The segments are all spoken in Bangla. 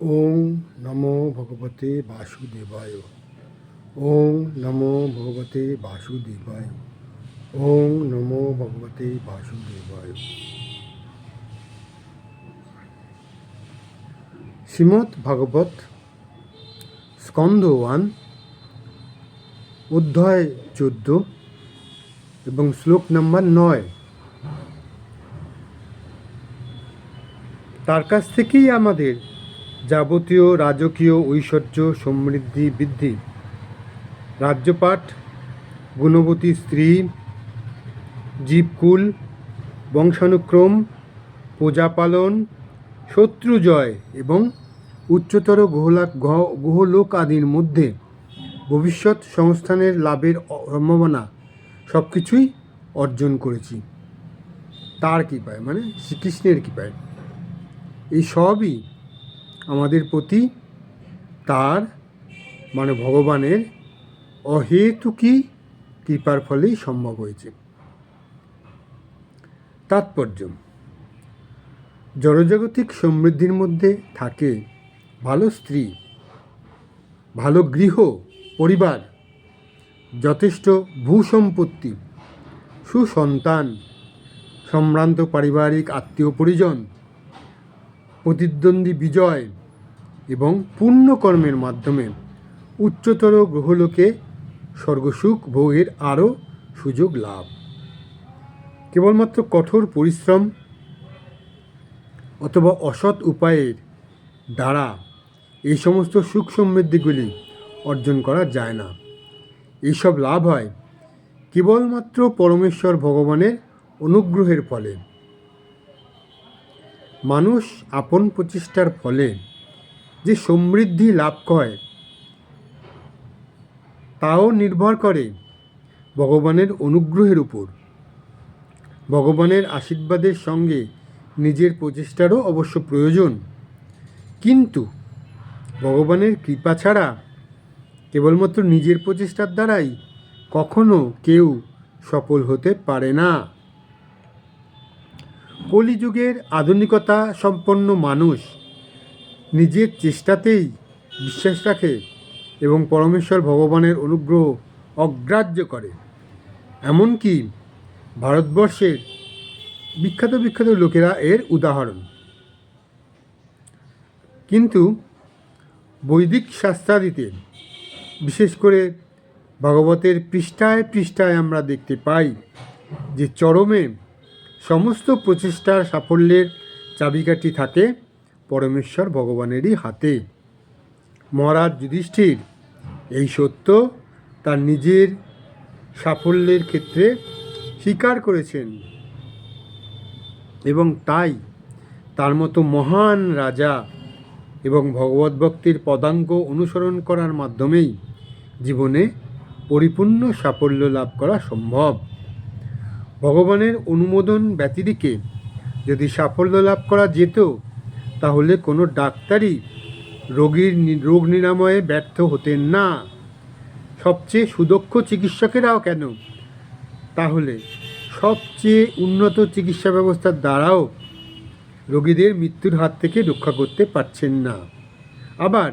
ওং নমো ভগবতে বাসুদেবায়। ওং নমো ভগবতে বাসুদেবায়। ওং নমো ভগবতে বাসুদেবায়। শ্রীমৎ ভাগবত স্কন্দ ওয়ান, অধ্যায় চোদ্দ এবং শ্লোক নাম্বার নয়। তার কাছ থেকেই আমাদের যাবতীয় রাজকীয় ঐশ্বর্য সমৃদ্ধি বৃদ্ধি। রাজ্যপাঠ, গুণবতী স্ত্রী, জীবকুল, বংশানুক্রম, প্রজাপালন, শত্রু জয় এবং উচ্চতর গ্রহলাক গ্রহ- গ্রহলোক আদির মধ্যে ভবিষ্যৎ সংস্থানের লাভের সম্ভাবনা সব কিছুই অর্জন করেছি। তার কৃপায় মানে শ্রীকৃষ্ণের কৃপায়। এই সবই আমাদের প্রতি তার মানে ভগবানের অহেতুকী কৃপার ফলেই সম্ভব হয়েছে। তাৎপর্য, জড়জাগতিক সমৃদ্ধির মধ্যে থাকে ভালো স্ত্রী, ভালো গৃহ, পরিবার, যথেষ্ট ভূসম্পত্তি, সুসন্তান, সম্ভ্রান্ত পারিবারিক আত্মীয় পরিজন প্রতিদ্বন্দ্বী বিজয় এবং পুণ্যকর্মের মাধ্যমে উচ্চতর গ্রহলোকে স্বর্গসুখ ভোগের আরও সুযোগ লাভ। কেবলমাত্র কঠোর পরিশ্রম অথবা অসৎ উপায়ের দ্বারা এই সমস্ত সুখ সমৃদ্ধিগুলি অর্জন করা যায় না। এইসব লাভ হয় কেবলমাত্র পরমেশ্বর ভগবানের অনুগ্রহের ফলে। মানুষ আপন প্রচেষ্টার ফলে যে সমৃদ্ধি লাভ করে, তাও নির্ভর করে ভগবানের অনুগ্রহের উপর। ভগবানের আশীর্বাদের সঙ্গে নিজের প্রচেষ্টারও অবশ্য প্রয়োজন। কিন্তু ভগবানের কৃপা ছাড়া কেবলমাত্র নিজের প্রচেষ্টার দ্বারাই কখনো কেউ সফল হতে পারে না। কলিযুগের আধুনিকতা সম্পন্ন মানুষ নিজের চেষ্টাতেই বিশ্বাস রাখে এবং পরমেশ্বর ভগবানের অনুগ্রহ অগ্রাহ্য করে। এমনকি ভারতবর্ষের বিখ্যাত বিখ্যাত লোকেরা এর উদাহরণ। কিন্তু বৈদিক শাস্ত্রাদিতে, বিশেষ করে ভগবতের পৃষ্ঠায় পৃষ্ঠায় আমরা দেখতে পাই যে চরমে সমস্ত প্রচেষ্টার সাফল্যের চাবিকাঠি থাকে পরমেশ্বর ভগবানেরই হাতে। মহারাজ যুধিষ্ঠির, এই সত্য তার নিজের সাফল্যের ক্ষেত্রে স্বীকার করেছেন এবং তাই তার মতো মহান রাজা এবং ভগবত ভক্তির পদাঙ্গ অনুসরণ করার মাধ্যমেই জীবনে পরিপূর্ণ সাফল্য লাভ করা সম্ভব। ভগবানের অনুমোদন ব্যতিরিকে যদি সাফল্য লাভ করা যেত, তাহলে কোনো ডাক্তারই রোগীর রোগ নিরাময়ে ব্যর্থ হতেন না। সবচেয়ে সুদক্ষ চিকিৎসকেরাও কেন? তাহলে সবচেয়ে উন্নত চিকিৎসা ব্যবস্থার দ্বারাও রোগীদের মৃত্যুর হাত থেকে রক্ষা করতে পারছেন না। আবার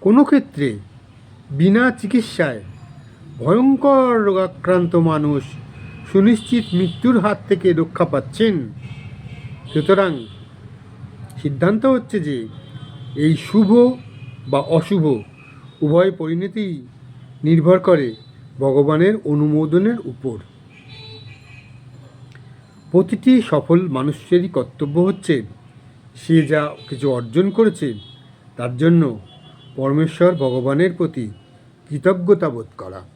কোনো ক্ষেত্রে বিনা চিকিৎসায় ভয়ঙ্কর রোগাক্রান্ত মানুষ সুনিশ্চিত মৃত্যুর হাত থেকে রক্ষা পাচ্ছেন। সুতরাং সিদ্ধান্ত হচ্ছে যে এই শুভ বা অশুভ উভয় পরিণতি নির্ভর করে ভগবানের অনুমোদনের উপর। প্রতিটি সফল মানুষেরই কর্তব্য হচ্ছে সে যা কিছু অর্জন করেছে, তার জন্য পরমেশ্বর ভগবানের প্রতি কৃতজ্ঞতা বোধ করা।